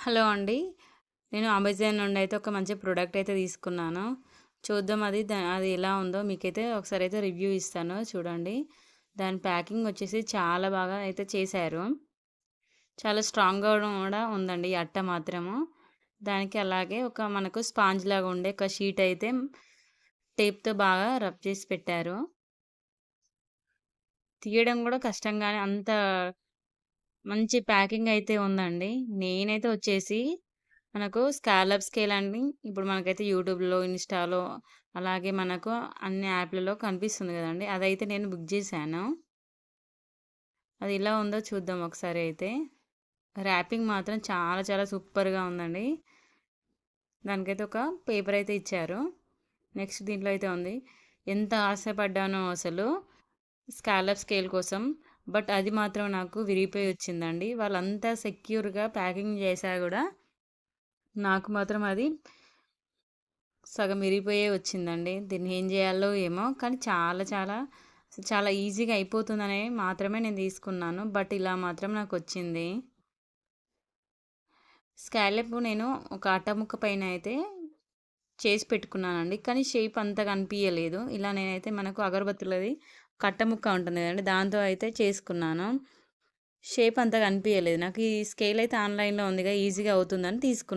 Hello అండి. నేను Amazon నుండి అయితే ఒక మంచి ప్రోడక్ట్ అయితే తీసుకున్నాను. చూద్దాం అది దా అది ఎలా ఉందో మీకైతే ఒకసారి అయితే రివ్యూ ఇస్తాను చూడండి. దాని ప్యాకింగ్ వచ్చేసి చాలా బాగా అయితే చేశారు. చాలా స్ట్రాంగ్గా కూడా ఉందండి ఈ అట్ట మాత్రము. దానికి అలాగే ఒక మనకు స్పాంజ్ లాగా ఉండే ఒక షీట్ అయితే టేప్తో బాగా రబ్ చేసి పెట్టారు. తీయడం కూడా కష్టంగానే అంత మంచి ప్యాకింగ్ అయితే ఉందండి. నేనైతే వచ్చేసి మనకు స్కాలప్ స్కేల్ అండి. ఇప్పుడు మనకైతే యూట్యూబ్లో ఇన్స్టాలో అలాగే మనకు అన్ని యాప్లలో కనిపిస్తుంది కదండి. అదైతే నేను బుక్ చేశాను. అది ఇలా ఉందో చూద్దాం ఒకసారి అయితే. ర్యాపింగ్ మాత్రం చాలా చాలా సూపర్గా ఉందండి. దానికైతే ఒక పేపర్ అయితే ఇచ్చారు. నెక్స్ట్ దీంట్లో అయితే ఉంది. ఎంత ఆశపడ్డానో అసలు స్కాలప్ స్కేల్ కోసం బట్ అది మాత్రం నాకు విరిగిపోయి వచ్చిందండి. వాళ్ళంతా సెక్యూర్గా ప్యాకింగ్ చేశా కూడా నాకు మాత్రం అది సగం విరిగిపోయే వచ్చిందండి. దీన్ని ఏం చేయాలో ఏమో కానీ చాలా చాలా చాలా ఈజీగా అయిపోతుందనే మాత్రమే నేను తీసుకున్నాను. బట్ ఇలా మాత్రం నాకు వచ్చింది. స్కాలెప్ నేను ఒక అట్టముక్క పైన అయితే చేసి పెట్టుకున్నానండి. కానీ షేప్ అంతగా అనిపించలేదు ఇలా నేనైతే మనకు అగరబత్తులది కట్టముక్క ఉంటుంది కదండి దాంతో అయితే చేసుకున్నాను. షేప్ అంతగా అనిపించలేదు నాకు ఈ స్కేల్ అయితే ఆన్లైన్లో ఉందిగా ఈజీగా అవుతుందని తీసుకున్నాను